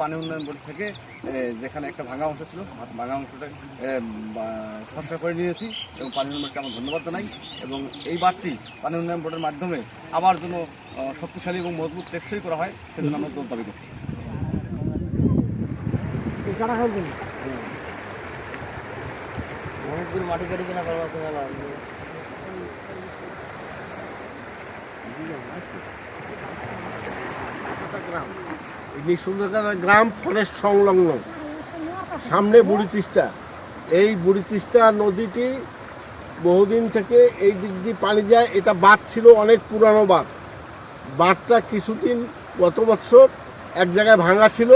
পানি উন্নয়ন বোর্ড থেকে যেখানে একটা ভাঙা অংশ ছিল ভাঙা অংশটা সংস্কার করে নিয়েছি এবং পানি উন্নয়ন বোর্ডকে আমার ধন্যবাদ জানাই এবং এই বাঁধটি পানি উন্নয়ন বোর্ডের মাধ্যমে আবার যেন শক্তিশালী এবং মজবুত টেকসই করা হয় সেজন্য আমরা জোর দাবি করছি মাটি কেটে কিনা করব এই গ্রাম ফরেস্ট সংলগ্ন। সামনে বুড়ি তিস্তা। এই বুড়ি তিস্তা নদীটি বহুদিন থেকে এই দিক দিয়ে পানি যায়। এটা বাঁধ ছিল অনেক পুরানো বাঁধ। বাঁধটা কিছুদিন, গত বছর এক জায়গায় ভাঙা ছিল।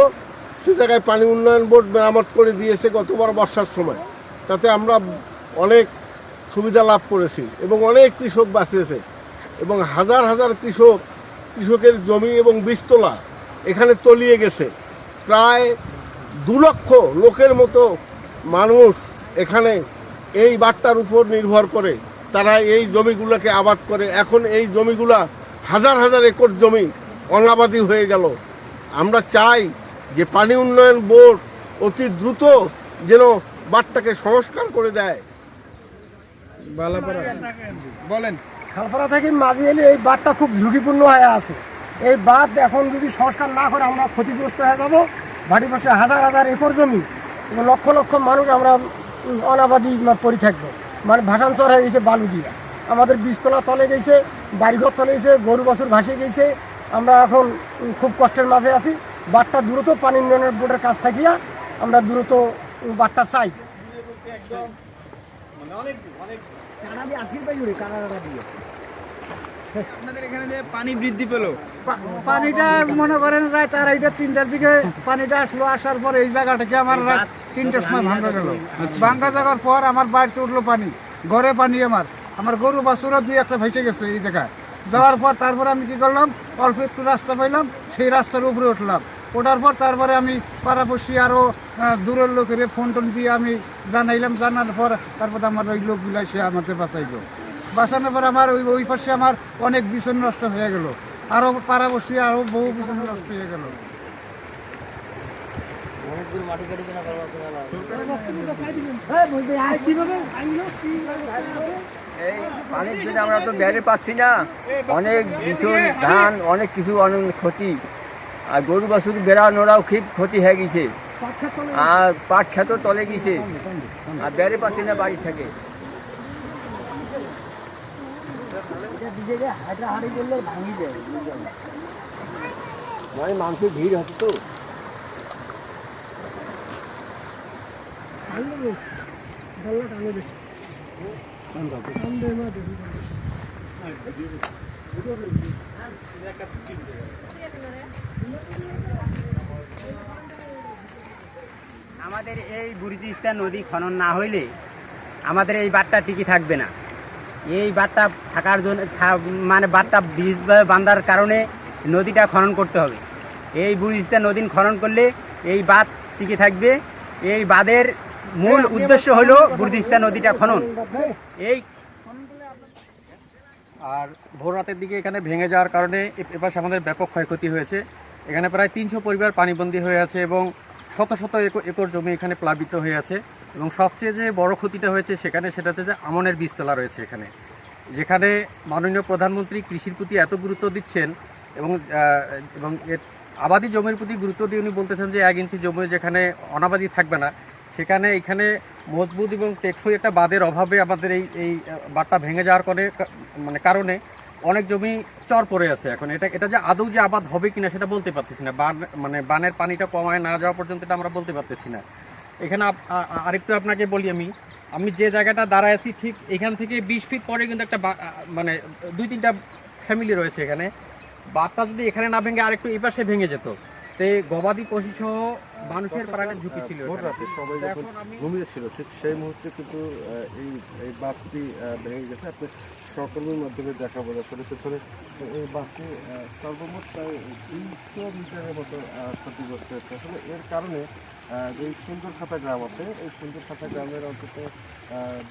সে জায়গায় পানি উন্নয়ন বোর্ড মেরামত করে দিয়েছে গতবার বর্ষার সময়। তাতে আমরা অনেক সুবিধা লাভ করেছি এবং অনেক কৃষক বাঁচিয়েছে এবং হাজার হাজার কৃষক কৃষকের জমি এবং বীজতলা এখানে তলিয়ে গেছে। প্রায় দু লক্ষ লোকের মতো মানুষ এখানে এই বার্তার উপর নির্ভর করে। তারা এই জমিগুলোকে আবাদ করে। এখন এই জমিগুলা হাজার হাজার একর জমি অনাবাদী হয়ে গেল। আমরা চাই যে পানি উন্নয়ন বোর্ড অতি দ্রুত যেন বাঁধটাকে সংস্কার করে দেয়। বলেন। খালপাড়া থেকে মাঝি এলে এই বাঁধটা খুব ঝুঁকিপূর্ণ হয়ে আছে। এই বাঁধ এখন যদি সংস্কার না করে আমরা ক্ষতিগ্রস্ত হয়ে যাব ভাটি পাশে হাজার হাজার একর জমি, লক্ষ লক্ষ মানুষ আমরা অনাবাদি মা- পড়ে থাকব। মানে ভাসানচর হয়ে গেছে বালু দিয়ে। আমাদের বীজতলা তলে গেছে, বাড়িঘর তলে গেছে, গরু বছর ভাসে গেছে। আমরা এখন খুব কষ্টের মাঝে আছি। বাঁধটা দ্রুত পানি উন্নয়নের বোর্ডের কাছ থাকিয়া আমরা দ্রুত বাঁধটা চাই। আপনাদের এখানে যে পানি বৃদ্ধি পেল? পানিটা মনে করেন রাত আড়াইটা তিনটার দিকে পানিটা আসলো আসার পর এই জায়গাটাকে আমার রাত তিনটার সময় ভাঙ্গা গেল। ভাঙ্গা যাওয়ার পর আমার বাড়িতে উঠল পানি ঘরে পানি আমার। আমার গরু বাছুরা দুই একটা ভেসে গেছে এই জায়গায়। যাওয়ার পর তারপরে আমি কি করলাম অল্প একটু রাস্তা পাইলাম সেই রাস্তার উপরে উঠলাম। ওঠার পর তারপরে আমি পাড়াপড়শি আরও দূরের লোকের ফোন টোন দিয়ে আমি জানাইলাম জানার পর তারপরে আমার ওই লোকগুলা সে আমাকে বাঁচাইলো। বাঁচানোর পর আমার ওই ওই পাশে আমার অনেক বিছন নষ্ট হয়ে গেল। আরও পাড়াপড়শি আরও বহু বিছন নষ্ট হয়ে গেল। এই পানির জন্য আমরা তো বেড়ে পাচ্ছি না। অনেক ভীষণ ধান অনেক কিছু অনেক ক্ষতি। আর গরু বাছুর বেড়া নোড়াও খুব ক্ষতি হয়ে গেছে। আর পাট খেত তলে গেছে। আর বেড়ে পাচ্ছি না বাড়ি থেকে। মানে মানুষের ভিড় হচ্ছে তো। আমাদের এই বুড়িতিস্তা নদী খনন না হইলে আমাদের এই বাঁধটা টিকে থাকবে না। এই বাঁধটা থাকার জন্য মানে বাঁধটা বীজ বা- বাঁধার কারণে নদীটা খনন করতে হবে। এই বুড়িতিস্তা নদী খনন করলে এই বাঁধ টিকে থাকবে। এই বাঁধের মূল উদ্দেশ্য হলো বুর্দিস্তা নদীটা খনন। এই আর ভোর রাতের দিকে এখানে ভেঙে যাওয়ার কারণে এপাশে আমাদের ব্যাপক ক্ষয়ক্ষতি হয়েছে। এখানে প্রায় তিনশো পরিবার পানিবন্দী হয়ে আছে এবং শত শত একর জমি এখানে প্লাবিত হয়ে আছে। এবং সবচেয়ে যে বড় ক্ষতিটা হয়েছে সেখানে সেটা হচ্ছে যে আমনের বীজতলা রয়েছে এখানে, যেখানে মাননীয় প্রধানমন্ত্রী কৃষির প্রতি এত গুরুত্ব দিচ্ছেন এবং এবং আবাদি জমির প্রতি গুরুত্ব দিয়ে উনি বলতেছেন যে এক ইঞ্চি জমি যেখানে অনাবাদি থাকবে না, সেখানে এখানে মজবুত এবং টেকসই একটা বাদের অভাবে আমাদের এই এই বাঁধটা ভেঙে যাওয়ার কারণে মানে কারণে অনেক জমি চর পড়ে আছে এখন। এটা এটা যে আদৌ যে আবাদ হবে কিনা সেটা বলতে পারতেছি না। বান মানে বানের পানিটা কমায় না যাওয়া পর্যন্ত এটা আমরা বলতে পারতেছি না। এখানে আরেকটু আপনাকে বলি আমি। আমি যে জায়গাটা দাঁড়ায় আছি ঠিক এখান থেকে বিশ ফিট পরে কিন্তু একটা মানে দুই তিনটা ফ্যামিলি রয়েছে এখানে। বাঁধটা যদি এখানে না ভেঙে আরেকটু এই পাশে ভেঙে যেত তে গবাদি পশু সহ মানুষের প্রাণের ঝুঁকি ছিল রাতে সবাই যখন ঘুমিয়েছিল ঠিক সেই মুহূর্তে কিন্তু এই এই বাঁধটি ভেঙে গেছে। আপনি সকলের মাধ্যমে দেখাবো আসলে পেছনে এই বাসটি সর্বমোট প্রায় তিনশো মিটারের মতো ক্ষতিগ্রস্ত হয়েছে আসলে এর কারণে যে সুন্দর খাতা গ্রাম আছে। এই সুন্দর খাতা গ্রামের অন্তত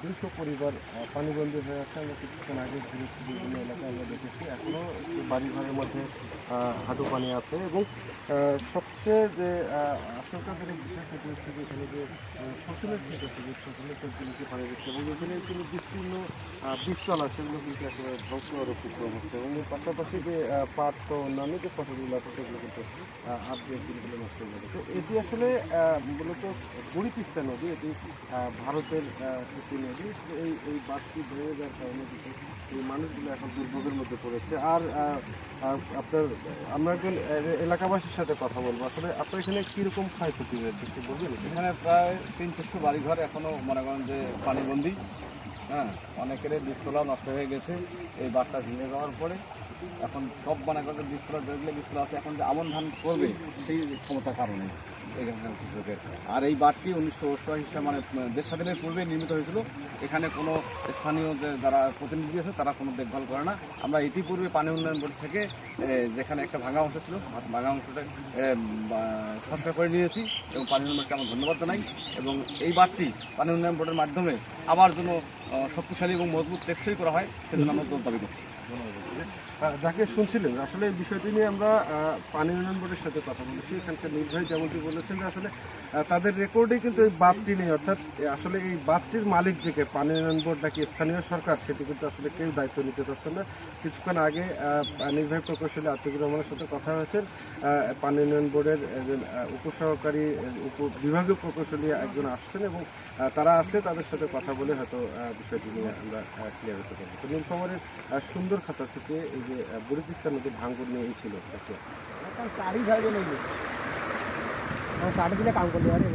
দুইশো পরিবার পানিবন্দী হয়ে আছে। আমরা কিছুক্ষণ আগে ঘুরেছি বিভিন্ন এলাকায় আমরা দেখেছি। এখনও বাড়িঘরের বাড়ি ঘরের মধ্যে হাঁটু পানি আছে এবং সবচেয়ে যে আশঙ্কাজনক বিষয় সেটি হচ্ছে যে এখানে যে ফসলের ক্ষেত আছে যে ফসলের ক্ষেতগুলিকে পানি দিচ্ছে এবং এখানে কোনো বিস্তীর্ণ আহ, বীজতলা সেগুলো কিন্তু একেবারে ধ্বংস অতিক্রম হচ্ছে এবং পাশাপাশি যে পাট তো অন্যান্য যে ফসলগুলো আছে সেগুলো কিন্তু দিয়ে দিনগুলো নষ্ট হয়ে যাবে তো এটি আসলে মূলত বুড়িতিস্তা নদী এটি ভারতের একটি নদী। এই এই বাঁধটি ভেঙে যাওয়ার কারণে কিন্তু এই মানুষগুলো এখন দুর্ভোগের মধ্যে পড়েছে। আর আপনার আমরা একজন এলাকাবাসীর সাথে কথা বলব। আসলে আপনার এখানে কীরকম ক্ষয়ক্ষতি হয়েছে একটু বলবেন? এখানে প্রায় তিন চারশো বাড়িঘর এখনও মনে করেন যে পানিবন্দি। হ্যাঁ অনেকের বীজতলা নষ্ট হয়ে গেছে। এই বাঘটা ভেঙে যাওয়ার পরে এখন সব মনে করেন বীজতলা যেগুলো বীজতলা আছে, এখন যে আমন ধান করবে, সেই ক্ষমতার কারণে। এখানকার কৃষকের আর এই বাঁধটি উনিশশো অষ্টআশি সালে মানে দেশ স্বাধীনের পূর্বে নির্মিত হয়েছিল। এখানে কোনো স্থানীয় যে যারা প্রতিনিধি আছে, তারা কোনো দেখভাল করে না। আমরা ইতিপূর্বে পানি উন্নয়ন বোর্ড থেকে যেখানে একটা ভাঙা অংশ ছিল, ভাঙা অংশটা সংস্কার করে নিয়েছি এবং পানি উন্নয়ন বোর্ডকে আমরা ধন্যবাদ জানাই। এবং এই বাঁধটি পানি উন্নয়ন বোর্ডের মাধ্যমে আবার যেন শক্তিশালী এবং মজবুত টেকসই করা হয়, সেজন্য আমরা জোর দাবি করছি। যাকে শুনছিলেন, আসলে এই বিষয়টি নিয়ে আমরা পানি উন্নয়ন বোর্ডের সাথে কথা বলেছি। এখানকার নির্বাহী যেমনটি বলেছেন যে আসলে তাদের রেকর্ডে কিন্তু এই বাঁধটি নেই। অর্থাৎ আসলে এই বাঁধটির মালিক থেকে পানি উন্নয়ন বোর্ড নাকি স্থানীয় সরকার, সেটি কিন্তু আসলে কেউ দায়িত্ব নিতে পারছেন না। কিছুক্ষণ আগে নির্বাহী প্রকৌশলী আতিকুর রহমানের সাথে কথা হয়েছেন। পানি উন্নয়ন বোর্ডের উপসহকারী উপ, বিভাগীয় প্রকৌশলী একজন আসছেন এবং তারা আসলে তাদের সাথে কথা বলে হয়তো বিষয়টি নিয়ে আমরা ক্লিয়ার হতে পারব। তো নীলফামারের সুন্দর খাতা থেকে এই যে বরিদিস্তার নদীর ভাঙ্গুর নিয়ে ছিল। শাড়ি দিলে কাম করতে পারে